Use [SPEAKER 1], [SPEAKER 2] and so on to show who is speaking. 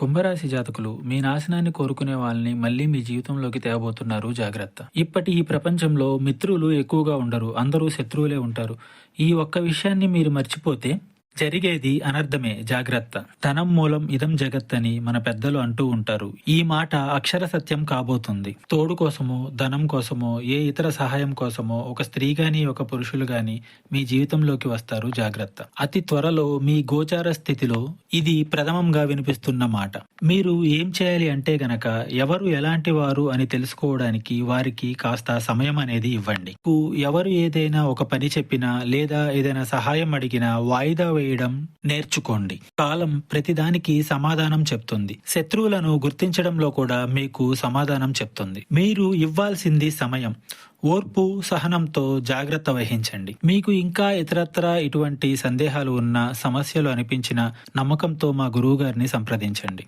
[SPEAKER 1] కుంభరాశి జాతకులు మీ నాశనాన్ని కోరుకునే వాళ్ళని మళ్ళీ మీ జీవితంలోకి తేబోతున్నారు. జాగ్రత్త. ఇప్పటి ఈ ప్రపంచంలో మిత్రులు ఎక్కువగా ఉండరు అందరూ శత్రువులే ఉంటారు. ఈ ఒక్క విషయాన్ని మీరు మర్చిపోతే జరిగేది అనర్థమే జాగ్రత్త. ధనం మూలం ఇదం జగత్ అని మన పెద్దలు అంటూ ఉంటారు. ఈ మాట అక్షర సత్యం కాబోతుంది. తోడు కోసమో ధనం కోసమో ఏ ఇతర సహాయం కోసమో ఒక స్త్రీ గాని ఒక పురుషులు గాని మీ జీవితంలోకి వస్తారు జాగ్రత్త. అతి త్వరలో మీ గోచార స్థితిలో ఇది ప్రథమంగా వినిపిస్తున్న మాట. మీరు ఏం చేయాలి అంటే గనక ఎవరు ఎలాంటి వారు అని తెలుసుకోవడానికి వారికి కాస్త సమయం అనేది ఇవ్వండి. ఎవరు ఏదైనా ఒక పని చెప్పినా లేదా ఏదైనా సహాయం అడిగినా వాయిదా వేయడం నేర్చుకోండి. కాలం ప్రతిదానికి సమాధానం చెప్తుంది. శత్రువులను గుర్తించడంలో కూడా మీకు సమాధానం చెప్తుంది. మీరు ఇవ్వాల్సింది సమయం. ఓర్పు సహనంతో జాగ్రత్త వహించండి. మీకు ఇంకా ఇతరత్ర ఇటువంటి సందేహాలు ఉన్న సమస్యలు అనిపించిన నమ్మకంతో మా గురువు గారిని సంప్రదించండి.